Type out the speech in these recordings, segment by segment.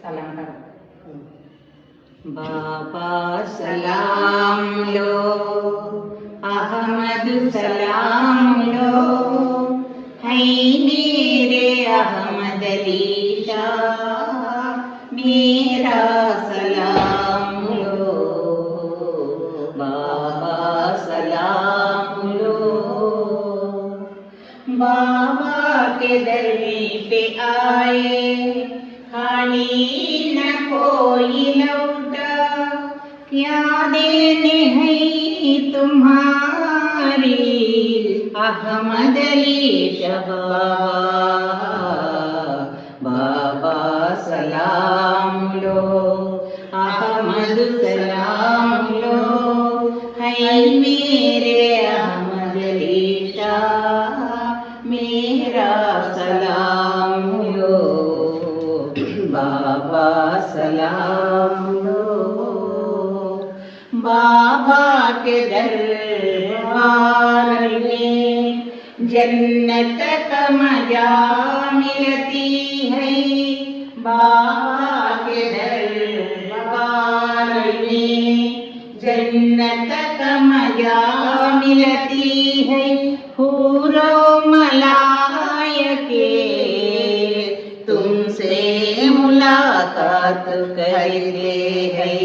సలాం కరో బాబా సలాంలో అహమద్ సలాంలో హై మేరే అహమద్ అలీ షా మేరా సలాంలో के दर पे आए। खाली न कोई लौटा। क्या देने हैं तुम्हारी अहमद अली बाबा सलाम लो, अहमद सलाम लो। है मेरे बाबा सलाम लो। बाबा के दरबार में जन्नत का मज़ा मिलती है। बाबा के दरबार में जन्नत का मज़ा मिलती है। हूरो मलायके करते हैं।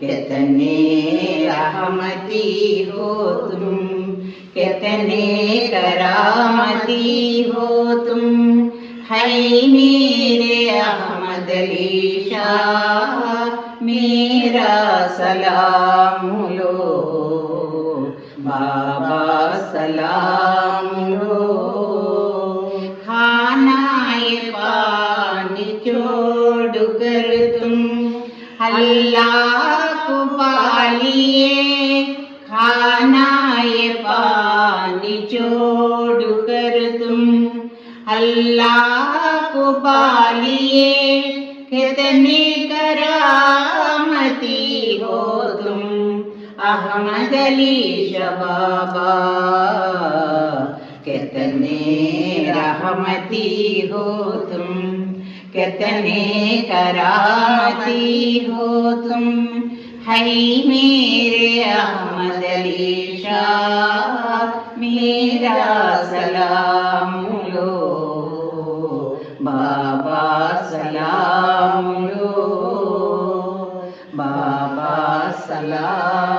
कितने रहमती हो तुम, कितने करामती हो तुम, है मेरे अहमद अली मेरा सलाम लो, बाबा सलाम लो। अल्लाह को पालिए खाना ये पानी छोड़ कर तुम अल्लाह को पालिए कितने करामती हो तुम अहमद अली शबाबा कितने रहमती हो तुम कितने करामती हो तुम है मेरे अहमद अली शाह मेरा सलाम लो बाबा सलाम लो बाबा सलाम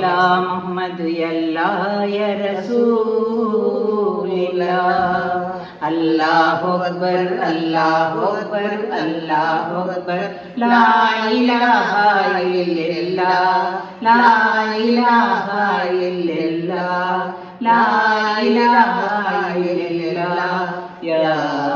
യാ മുഹമ്മദ് അല്ലാഹു അക്ബർ അല്ലാഹു അക്ബർ അല്ലാഹു അക്ബർ ലാ ഇലാഹ ഇല്ലല്ലാ. ലാ ഇലാഹ ഇല്ലല്ലാ. ലാ ഇലാഹ ഇല്ലല്ലാ. യാ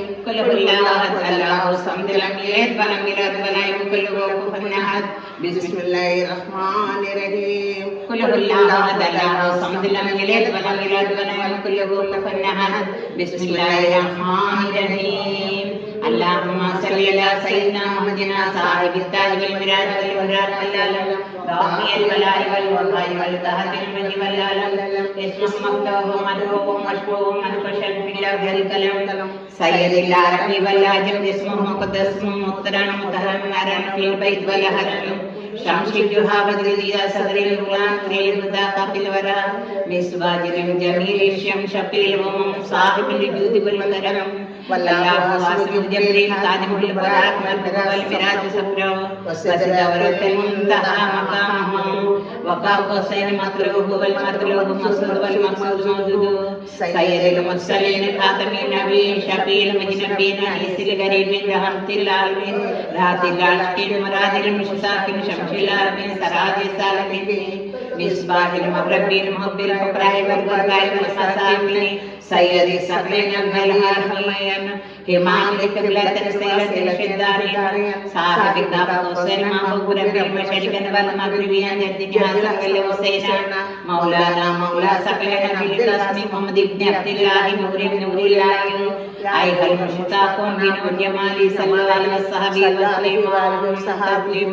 قل هو احد الله الصمد لم يلد ولم يولد ولم يكن له كفوا احد بسم الله الرحمن الرحيم قل هو الله احد الله الصمد لم يلد ولم يولد ولم يكن له كفوا احد بسم الله الرحمن الرحيم اللهم صل على سيدنا محمد صاحب التاج والمراد والمراد والعلم ضاحي البلاء والوقاء والدهر المجد والعلم اسمه مكتوب مدعو مشكور منقش في اللوح الكلام سيد العربي والعجم اسمه مقدس مقترن متهمرا في البيت والهرم شمس الجهى بدر ضياء صدر الغلام نور الهدى قبل الورى مسواجر جميل الشمس شقي الامم صاحب الجود والكرم والله واسع جبريل خادم البراق والبدر والمراج صبره وسدورة المنتهى مقامه وقاب قوسين مطلوب والمطلوب مقصود والمقصود موجود سيد المرسلين خاتم النبي شفيع المجنبين انيس الغريبين رحمة العالمين رات العاشقين مراد المشتاقين شمس العالمين سراج السالمين مصباح المغربين محب الفقراء والغرباء والمساكين سيد الثقلين الهرمين إمام القبلة السيلة الشدارين صاحب الدعوة حسين محبوب ربي المشرق والمغربين الدنيا سقل حسين مولانا مولا سقلين في القسم محمد بن عبد الله نور بن نور الله أيها المشتاقون بنور جمال صلى الله عليه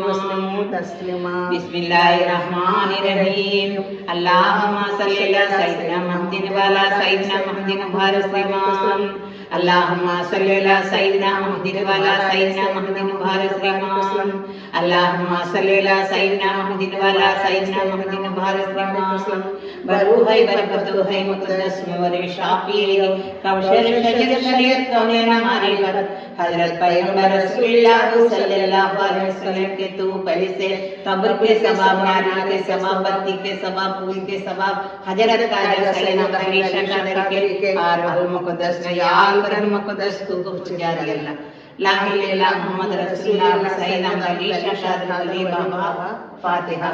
وسلم تسليما بسم الله الرحمن الرحيم اللهم صل على سيدنا محمد وعلى سيدنا محمد بارك وسلم اللهم صل على سيدنا محمد وعلى سيدنا محمد بارك وسلم اللهم صل على سيدنا محمد وعلى سيدنا محمد بارك وسلم बरूहै बरपतुहै मुकदस्मोरे शाफियै कवशर शजर शरीर तोने नमारे बर हज़रत पैगंबर रसूलुल्लाह सल्लल्लाहु अलैहि वसल्लम के तू पहले से कब्र के सबाब नारी के सबाब बत्ती के सबाब फूल के सबाब हज़रत का जल सलेना हमेशा का दर के और अल मुकद्दस या अल करम मुकद्दस तू कुछ जारी अल्लाह ला इलाहा इल्लल्लाह मुहम्मद रसूलुल्लाह सैयदना अली शादा अली बाबा फातिहा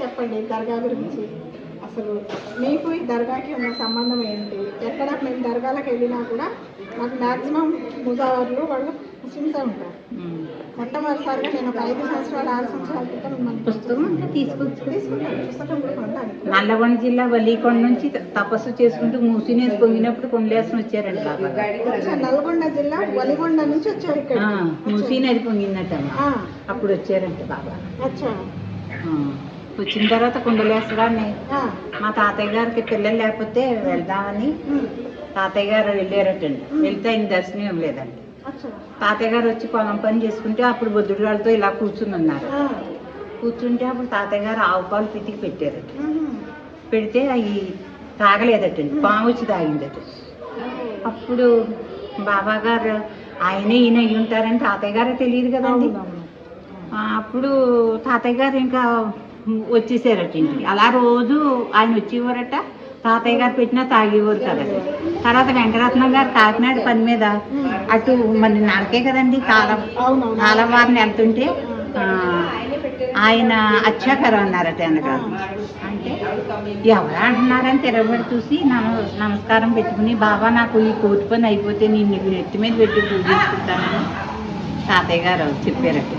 చెప్పండి దర్గా గురించి. అసలు మీకు ఈ దర్గాకి ఉన్న సంబంధం ఏంటి? ఎక్కడ మేము దర్గాలకు వెళ్ళినా కూడా మాకు మాక్సిమం ముజావర్లు వాళ్ళు ముస్లిమ్సే ఉంటారు మొట్టమొదటిసారిగా నేను ఒక ఐదు సంవత్సరాలు ఆరు సంవత్సరాల క్రితం పుస్తకం అంటే తీసుకొచ్చు తీసుకున్నాను పుస్తకం కూడా కొన్నాను నల్లగొండ జిల్లా వల్లికొండ నుంచి తపస్సు చేసుకుంటూ మూసినేసి పొంగినప్పుడు కొండలేసుకుని వచ్చారండి నల్గొండ జిల్లా వలిగొండ నుంచి వచ్చారు ఇక్కడ ఆ, మూసీ నది పొంగిందటమ్మ ఆ, అప్పుడు వచ్చారంట బాబా. అచ్చా వచ్చిన తర్వాత కుండలేసడాన్ని మా తాతయ్య గారికి పిల్లలు లేకపోతే వెళ్దామని తాతయ్య గారు వెళ్ళారటండి. వెళ్తే ఆయన దర్శనం ఇవ్వలేదండి తాతయ్య గారు వచ్చి పొలం పని చేసుకుంటే అప్పుడు బుద్ధుడి వాళ్ళతో ఇలా కూర్చుని ఉన్నారు కూర్చుంటే అప్పుడు తాతయ్య గారు ఆవు పాలు పితికి పెట్టారట. ఉహుం, పెడితే అవి తాగలేదటండి పాము వచ్చి తాగిందట. అప్పుడు బాబా గారు ఆయనే ఈయన అయ్యి ఉంటారని తాతయ్య గారే తెలియదు కదండి అప్పుడు తాతయ్య గారు ఇంకా వచ్చేసారట ఇంటికి. అలా రోజు ఆయన వచ్చేవారట. తాతయ్య గారు పెట్టినా తాగేవారు కదట తర్వాత వెంకటరత్నం గారు కాకినాడ పని మీద. అటు మరి నాకే కదండి కాలం అవునవును. కాలం వారిని వెళ్తుంటే ఆయన అచ్చాకరం అన్నారట వెనకాల. అంటే ఎవరు అంటున్నారని తిరగబడి చూసి నమ- నమస్కారం పెట్టుకుని బాబా నాకు ఈ కోటి పని అయిపోతే నేను నెత్తి మీద పెట్టి పూజించుకుంటానని తాతయ్య గారు చెప్పారట.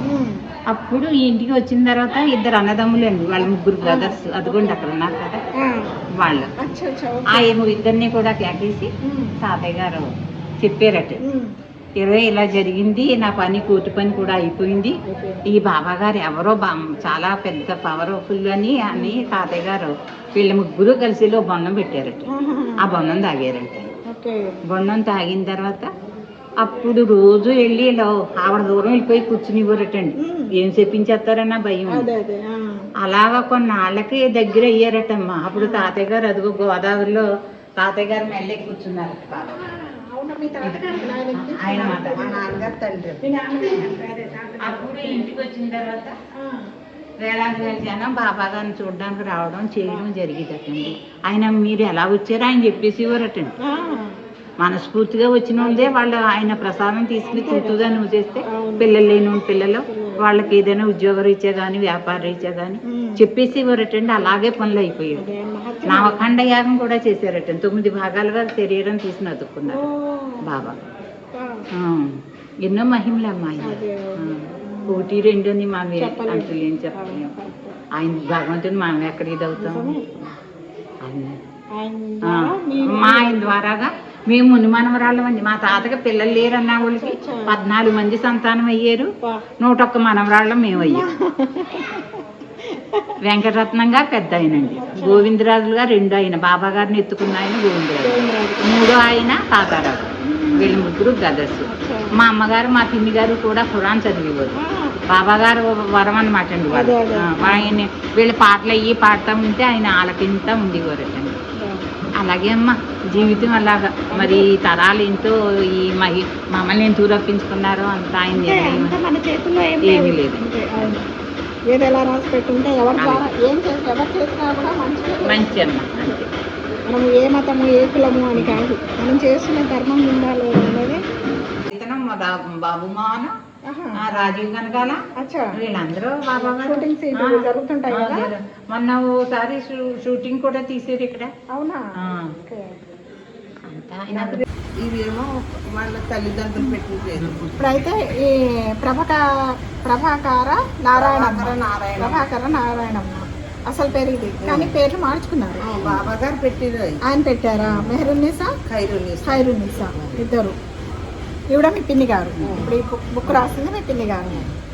అప్పుడు ఈ ఇంటికి వచ్చిన తర్వాత ఇద్దరు అన్నదమ్ములు అండి వాళ్ళ ముగ్గురు బ్రదర్స్ అదిగోండి అక్కడ ఉన్నారు కదా. వాళ్ళు. ఆ ఏమో ఇద్దరిని కూడా కేకేసి తాతయ్య గారు చెప్పారట. ఇరవై ఇలా జరిగింది నా పని కోటి పని కూడా అయిపోయింది. ఈ బాబా గారు ఎవరో బా- చాలా పెద్ద పవర్ఫుల్ అని అని తాతయ్య గారు వీళ్ళ ముగ్గురు కలిసిలో బొన్నం పెట్టారట. ఆ బొన్నం తాగారంట బొన్నం తాగిన తర్వాత అప్పుడు రోజు వెళ్ళి ఇలా ఆవిడ దూరం వెళ్ళిపోయి కూర్చునివ్వరటండి. ఏం చెప్పించేస్తారన్న భయం. అలాగా కొన్నాళ్ళకి దగ్గర అయ్యారటమ్మా. అప్పుడు తాతయ్య గారు అదిగో గోదావరిలో తాతయ్య గారు మెల్లె కూర్చున్నారు ఆయన. అప్పుడు ఇంటికి వచ్చిన తర్వాత వేలాది వేల జనం బాబా గారిని చూడడానికి రావడం చేయడం జరిగేదటండి. ఆయన మీరు ఎలా వచ్చారో ఆయన చెప్పేసి ఇవ్వరటండి ఆ, మనస్ఫూర్తిగా వచ్చిన వాళ్ళే వాళ్ళు ఆయన ప్రసాదం తీసుకుని తింటుందని చేస్తే అవును. పిల్లలు లేని పిల్లలు వాళ్ళకి ఏదైనా ఉద్యోగ రీత్యా కానీ వ్యాపార రీత్యా కానీ ఉమ్. చెప్పేసి ఇవ్వరటండి అలాగే పనులు మహత్యం. నవఖండ యాగం కూడా చేశారట తొమ్మిది భాగాలుగా శరీరం తీసి నదుకున్నారు బాబా. ఎన్నో మహిమలు అమ్మాయి అదే ఒకటి రెండు అని మా. అంతులేం చెప్పలేము ఆయన భగవంతుని మనం ఎక్కడ ఇది అవుతాం నిజమే. ఆయన- ఆయన ఆ, ద్వారా మీ- మా ఆయన ద్వారాగా మేము ముని మనవరాళ్ళం అండి మా తాతకి పిల్లలు లేరు అన్న వాళ్ళకి పద్నాలుగు మంది సంతానం అయ్యారు. నూట ఒక్క మనవరాళ్ళం మేము అయ్యాం వెంకటరత్నంగా పెద్ద ఆయనండి గోవిందరాజులుగా రెండు ఆయన. బాబా గారిని ఎత్తుకున్న ఆయన గోవిందరాజు. మూడో ఆయన తాతారావు. వీళ్ళు ముగ్గురు బ్రదర్స్. మా అమ్మగారు మా పిన్ని గారు కూడా ఖురాన్ చదివేవారు. ఆ, బాబా గారు వరం అనమాట అండి ఆయన వీళ్ళ పాటలు అయ్యి పాడుతూ ఉంటే ఆయన ఆలకింత ఉండేవారటండి అలాగే అమ్మ జీవితం అలాగా. మరి తరాలు ఎంతో ఈ మహి మమ్మల్ని ఎంతో రప్పించుకున్నారో అంత ఆయన మన చేతుల్లో ఏం ఏమీ లేదు. ఏది ఎలా రాసి పెట్టుంటే ఎవరి ద్వారా ఏం చేసి ఎవరు చేసినా కూడా మంచిగా మంచి అమ్మ అంతే. మనం ఏ మతము ఏ కులము అని కాదు. మనం చేస్తున్న ధర్మం ఉండాలి అనేది ఇతను మొద రా- బాబు మోహన్ ఆహా. ఆ రాజీవ్ కనకాల అచ్చా. వీళ్ళందరూ జరుగుతుంటాయి మొన్న ఓసారి షూటింగ్ కూడా తీసారు ఇక్కడ. అవునా? ఇవేమో వాళ్ళ తల్లిదండ్రులు పెట్టిన పేరు ఇప్పుడైతే ఈ ప్రభక ప్రభాకర నారాయణ ప్రభాకర నారాయణమ్మ. అసలు పేరు ఇది కానీ పేర్లు మార్చుకున్నారు. బాబా గారు పెట్టిరు ఆయన పెట్టారా? మెహరున్నిసా? ఖైరునిస్ ఖైరున్నిసా. ఇద్దరు. ఈవిడ మీ పిన్ని గారు. ఇప్పుడు ఈ బుక్- రాసింది మీ పిన్ని గారు.